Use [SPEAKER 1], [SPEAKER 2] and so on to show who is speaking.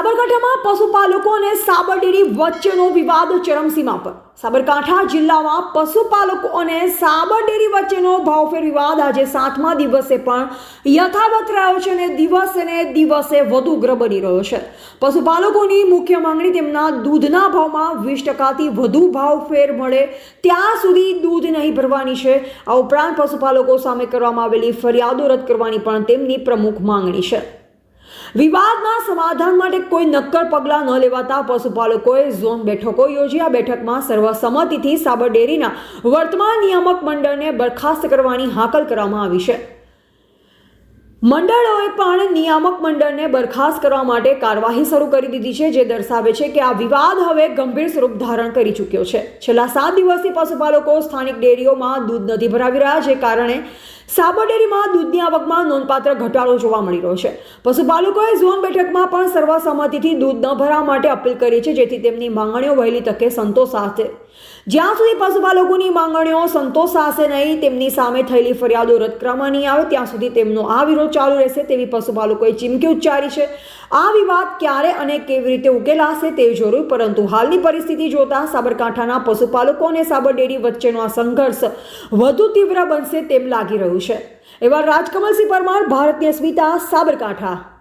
[SPEAKER 1] સાબરકાંઠામાં પશુપાલકો અને સાબરડેરી વચ્ચેનો વિવાદ ચરમસીમા પર. સાબરકાંઠા જિલ્લામાં પશુપાલકો અને સાબરડેરી વચ્ચેનો ભાવફેર વિવાદ આજે સાતમા દિવસે પણ યથાવત રહ્યો છે અને દિવસે ને દિવસે વધુ ઉગ્ર બની રહ્યો છે. પશુપાલકોની મુખ્ય માંગણી તેમના દૂધના ભાવમાં વીસ ટકાથી વધુ ભાવફેર મળે ત્યાં સુધી દૂધ નહીં ભરવાની છે. આ ઉપરાંત પશુપાલકો સામે કરવામાં આવેલી ફરિયાદો રદ કરવાની પણ તેમની પ્રમુખ માંગણી છે. વિવાદના સમાધાન માટે કોઈ નક્કર પગલાં ન લેવાતા પશુપાલકોએ ઝોન બેઠકો યોજી આ બેઠકમાં સર્વસંમતિથી સાબર ડેરીના વર્તમાન નિયામક મંડળને બરખાસ્ત કરવાની હાકલ કરવામાં આવી છે. મંડળોએ પણ નિયામક મંડળને બરખાસ્ત કરવા માટે કાર્યવાહી શરૂ કરી દીધી છે, જે દર્શાવે છે કે આ વિવાદ હવે ગંભીર સ્વરૂપ ધારણ કરી ચૂક્યો છે. છેલ્લા સાત દિવસથી પશુપાલકો સ્થાનિક ડેરીઓમાં દૂધ નથી ભરાવી રહ્યા, જે કારણે સાબર ડેરીમાં દૂધની આવકમાં નોંધપાત્ર ઘટાડો જોવા મળી રહ્યો છે. પશુપાલકોએ ઝોન બેઠકમાં પણ સર્વસંમતિથી દૂધ ન ભરવા માટે અપીલ કરી છે, જેથી તેમની માંગણીઓ વહેલી તકે સંતોષાશે. જ્યાં સુધી પશુપાલકોની માંગણીઓ સંતોષાશે નહીં, તેમની સામે થયેલી ફરિયાદો રદ કરવામાં નહીં આવે, ત્યાં સુધી તેમનો આ વિરોધ ચાલુ રહેશે તેવી પશુપાલકોએ ચીમકી ઉચ્ચારી છે. આ વિવાદ ક્યારે અને કેવી રીતે ઉકેલાશે તે જરૂર, પરંતુ હાલની પરિસ્થિતિ જોતા સાબરકાંઠાના પશુપાલકો અને સાબર ડેરી વચ્ચેનો આ સંઘર્ષ વધુ તીવ્ર બનશે તેમ લાગી રહ્યું છે. એવા રાજકમલસિંહ પરમાર ભારતની અસ્મિતા સાબરકાંઠા.